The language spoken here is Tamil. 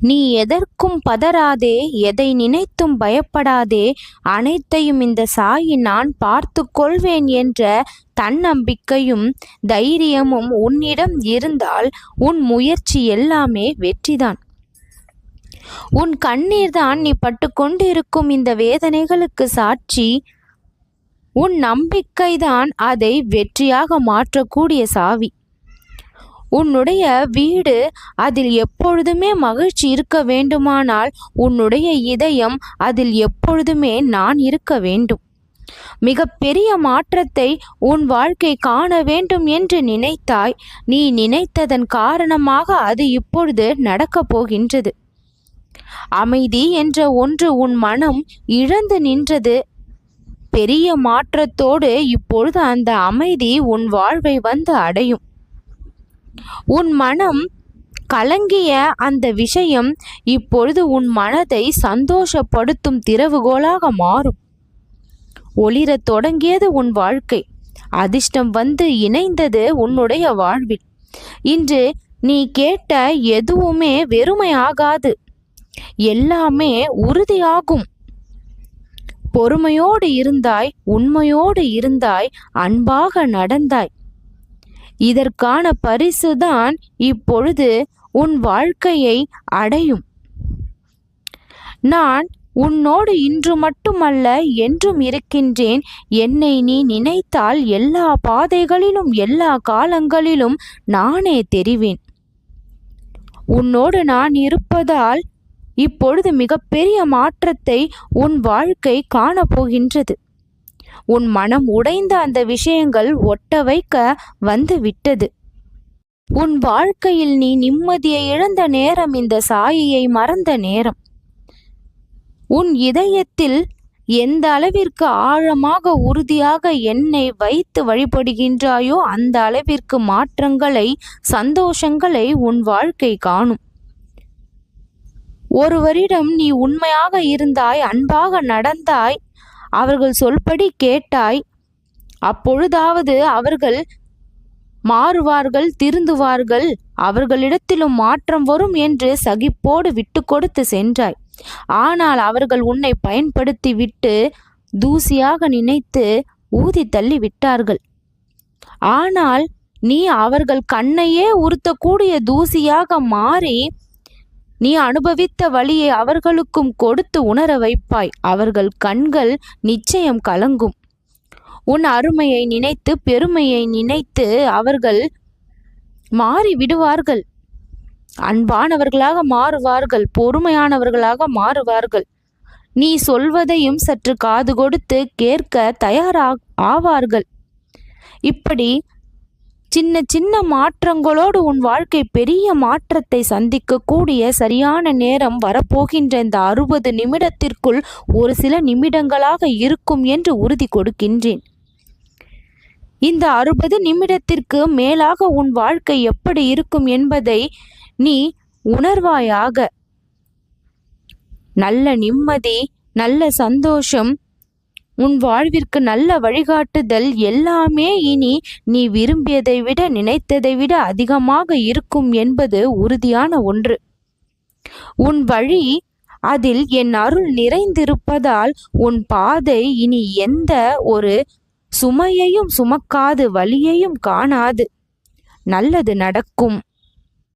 நீ எதற்கும் பதறாதே எதை நினைத்தும் பயப்படாதே. அனைத்தையும் இந்த சாயி நான் பார்த்து கொள்வேன் என்ற தன்னம்பிக்கையும் தைரியமும் உன்னிடம் இருந்தால் உன் முயற்சி எல்லாமே வெற்றிதான். உன் கண்ணீர்தான் நீ பட்டுக்கொண்டிருக்கும் இந்த வேதனைகளுக்கு சாட்சி. உன் நம்பிக்கைதான் அதை வெற்றியாக மாற்றக்கூடிய சாவி. உன்னுடைய வீடு அதில் எப்பொழுதுமே மகிழ்ச்சி இருக்க வேண்டுமானால் உன்னுடைய இதயம் அதில் எப்பொழுதுமே நான் இருக்க வேண்டும். மிக பெரிய மாற்றத்தை உன் வாழ்க்கை காண வேண்டும் என்று நினைத்தாய். நீ நினைத்ததன் காரணமாக அது இப்பொழுது நடக்கப் போகின்றது. அமைதி என்ற ஒன்று உன் மனம் இழந்து நின்றது. பெரிய மாற்றத்தோடு இப்பொழுது அந்த அமைதி உன் வாழ்வை வந்து அடையும். உன் மனம் கலங்கிய அந்த விஷயம் இப்பொழுது உன் மனதை சந்தோஷப்படுத்தும் திறவுகோலாக மாறும். ஒளிரத் தொடங்கியது உன் வாழ்க்கை. அதிர்ஷ்டம் வந்து இணைந்தது உன்னுடைய வாழ்வில். இன்று நீ கேட்ட எதுவுமே வெறுமையாகாது. எல்லாமே உறுதியாகும். பொறுமையோடு இருந்தாய் உண்மையோடு இருந்தாய் அன்பாக நடந்தாய். இதற்கான பரிசுதான் இப்பொழுது உன் வாழ்க்கையை அடையும். நான் உன்னோடு இன்று மட்டுமல்ல என்றும் இருக்கின்றேன். என்னை நீ நினைத்தால் எல்லா பாதைகளிலும் எல்லா காலங்களிலும் நானே தெரிவேன். உன்னோடு நான் இருப்பதால் இப்பொழுது மிகப்பெரிய மாற்றத்தை உன் வாழ்க்கை காணப்போகின்றது. உன் மனம் உடைந்த அந்த விஷயங்கள் ஒட்ட வைக்க வந்து விட்டது. உன் வாழ்க்கையில் நீ நிம்மதியை இழந்த நேரம் இந்த சாயியை மறந்த நேரம். உன் இதயத்தில் எந்த அளவிற்கு ஆழமாக உறுதியாக என்னை வைத்து வழிபடுகின்றாயோ அந்த அளவிற்கு மாற்றங்களை சந்தோஷங்களை உன் வாழ்க்கை காணும். ஒருவரிடம் நீ உண்மையாக இருந்தாய் அன்பாக நடந்தாய் அவர்கள் சொல்படி கேட்டாய். அப்பொழுதாவது அவர்கள் மாறுவார்கள் திருந்துவார்கள். அவர்களிடத்திலும் மாற்றம் வரும் என்று சகிப்போடு விட்டு கொடுத்து சென்றாய். ஆனால் அவர்கள் உன்னை பயன்படுத்தி விட்டு தூசியாக நினைத்து ஊதி தள்ளி விட்டார்கள் ஆனால் நீ அவர்கள் கண்ணையே உறுத்தக்கூடிய தூசியாக மாறி நீ அனுபவித்த வழியை அவர்களுக்கும் கொடுத்து உணர வைப்பாய். அவர்கள் கண்கள் நிச்சயம் கலங்கும். உன் அருமையை நினைத்து பெருமையை நினைத்து அவர்கள் மாறி விடுவார்கள். அன்பானவர்களாக மாறுவார்கள் பொறுமையானவர்களாக மாறுவார்கள். நீ சொல்வதையும் சற்று காது கொடுத்து கேட்க தயாரா ஆவார்கள். இப்படி சின்ன சின்ன மாற்றங்களோடு உன் வாழ்க்கை பெரிய மாற்றத்தை சந்திக்கக்கூடிய சரியான நேரம் வரப்போகின்ற இந்த அறுபது நிமிடத்திற்குள் ஒரு சில நிமிடங்களாக இருக்கும் என்று உறுதி கொடுக்கின்றேன். இந்த அறுபது நிமிடத்திற்கு மேலாக உன் வாழ்க்கை எப்படி இருக்கும் என்பதை நீ உணர்வாயாக நல்ல நிம்மதி நல்ல சந்தோஷம் உன் வாழ்விற்கு நல்ல வழிகாட்டுதல் எல்லாமே இனி நீ விரும்பியதை விட நினைத்ததை விட அதிகமாக இருக்கும் என்பது உறுதியான ஒன்று. உன் வழி அதில் என் அருள் நிறைந்திருப்பதால் உன் பாதை இனி எந்த ஒரு சுமையையும் சுமக்காது வழியையும் காணாது. நல்லது நடக்கும்.